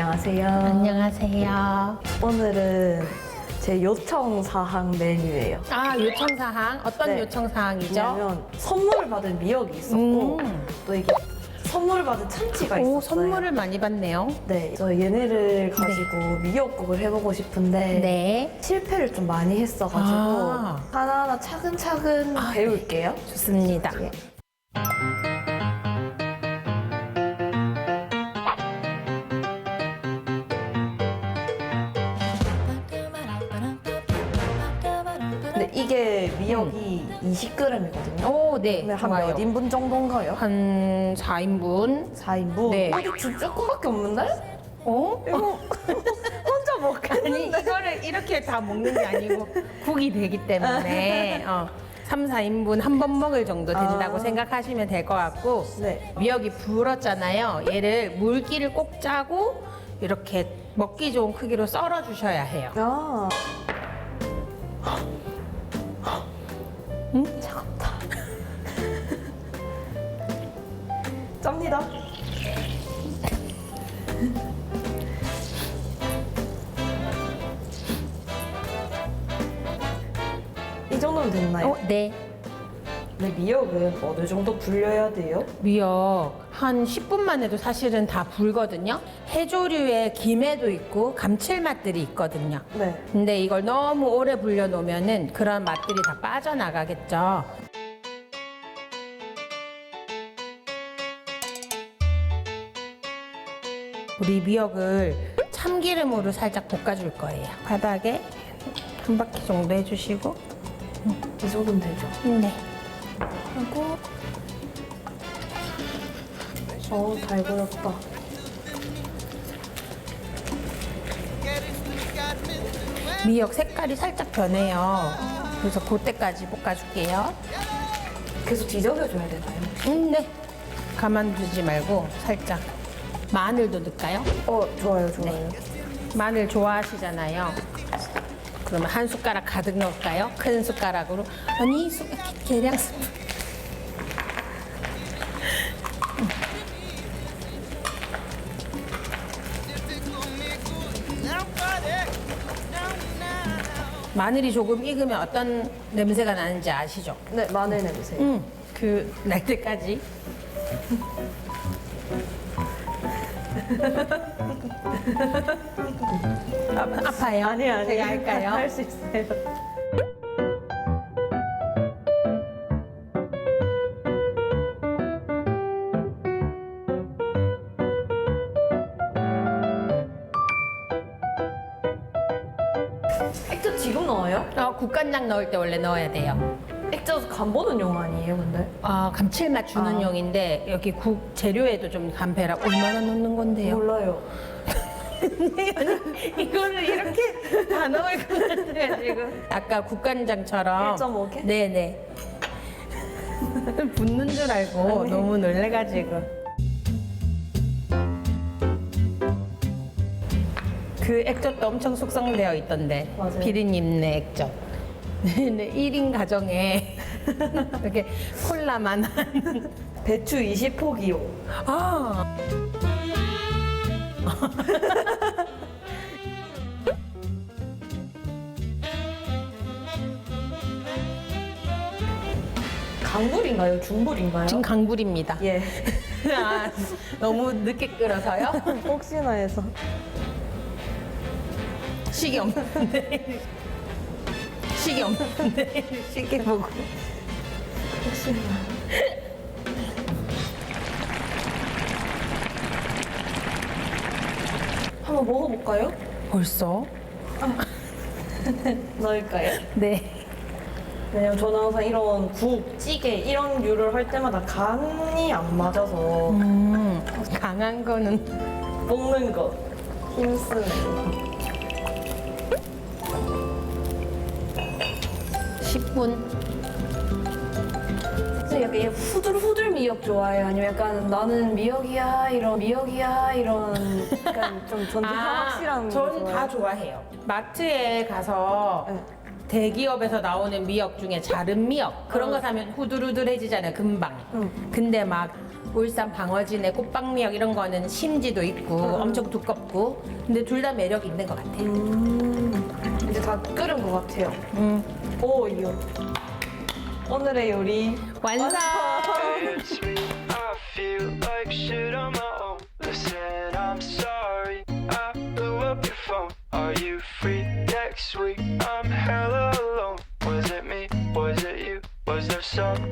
안녕하세요. 안녕하세요. 오늘은 제 요청 사항 메뉴예요. 아, 요청 사항. 어떤 네. 요청 사항이죠? 왜냐면 선물을 받은 미역이 있었고 음. 또 이게 선물 받은 참치가 있었어요. 오, 선물을 많이 받네요. 네, 저 얘네를 가지고 미역국을 해보고 싶은데 네. 실패를 좀 많이 했어가지고 아. 하나하나 차근차근 아, 배울게요. 좋습니다. 예. 근데 이게 미역이 20g이거든요. 오, 네. 근데 한 좋아요. 몇 인분 정도인가요? 한 4인분. 4인분? 네. 이게 주 조금밖에 없는데? 어? 이거 혼자 먹겠는데? 아니, 이거를 이렇게 다 먹는 게 아니고 국이 되기 때문에 어, 3, 4인분 한 번 먹을 정도 된다고 아. 생각하시면 될 것 같고 네. 미역이 불었잖아요. 얘를 물기를 꼭 짜고 이렇게 먹기 좋은 크기로 썰어 주셔야 해요. 아. 음? 차갑다. 짭니다. 이 정도면 됐나요? 어, 네. 근데 미역은 어느 정도 불려야 돼요? 미역 한 10분만 해도 사실은 다 불거든요. 해조류의 김에도 있고 감칠맛들이 있거든요. 네. 근데 이걸 너무 오래 불려 놓으면은 그런 맛들이 다 빠져나가겠죠. 우리 미역을 참기름으로 살짝 볶아줄 거예요. 바닥에 한 바퀴 정도 해주시고. 이 정도면 되죠. 네. 하고 어, 잘 그렸다. 미역 색깔이 살짝 변해요. 그래서 그때까지 볶아줄게요. 계속 뒤적여줘야 되나요? 음, 네. 가만두지 말고 살짝 마늘도 넣을까요? 어, 좋아요, 좋아요. 마늘 좋아하시잖아요. 그러면 한 숟가락 가득 넣을까요? 큰 숟가락으로. 아니, 수, 계량 스푼. 마늘이 조금 익으면 어떤 냄새가 나는지 아시죠? 네, 마늘 냄새. 응. 그날 때까지. 아, 아파요? 아니, 아니. 제가 할까요? 할 수 있어요. 액젓 지금 넣어요? 어, 국간장 넣을 때 원래 넣어야 돼요. 액젓 간 보는 용 아니에요, 근데? 아, 감칠맛 주는 아. 용인데 여기 국 재료에도 좀 간페라 얼마나 넣는 건데요? 몰라요. 이거를 이렇게 다 넣을 것 같아요 지금. 아까 국간장처럼 1.5개? 네네. 붓는 줄 알고 아니. 너무 놀래가지고. 그 액젓도 엄청 숙성되어 있던데. 맞아요. 피디님네 액젓. 네, 1인 가정에 이렇게 콜라만 한. 배추 20포기요. 아. 강불인가요? 중불인가요? 지금 강불입니다. 예. 아, 너무 늦게 끓여서요? 혹시나 해서. 식이 없는데. 식이 없는데. 식이 보고. 혹시나. 한번 먹어볼까요? 벌써? 넣을까요? 네. 왜냐면 저는 항상 이런 국, 찌개 이런 류를 할 때마다 간이 안 맞아서 음, 강한 거는 먹는 거 힘쓰는 거. 10분. 어때? 약간 얘 후들후들 미역 좋아해? 아니면 약간 나는 미역이야 이런 미역이야 이런 약간 좀 존재감 확실한 저는 다 좋아해요. 마트에 가서 네. 대기업에서 나오는 미역 중에 자른 미역 그런 어. 거 사면 후두루두해지잖아요 금방. 응. 근데 막 울산 방어진의 꽃방미역 이런 거는 심지도 있고 어. 엄청 두껍고 근데 둘 다 매력 있는 것 같아요. 음. 이제 다 끓은 것 같아요. 음. 오 이거 오늘의 요리 완성! some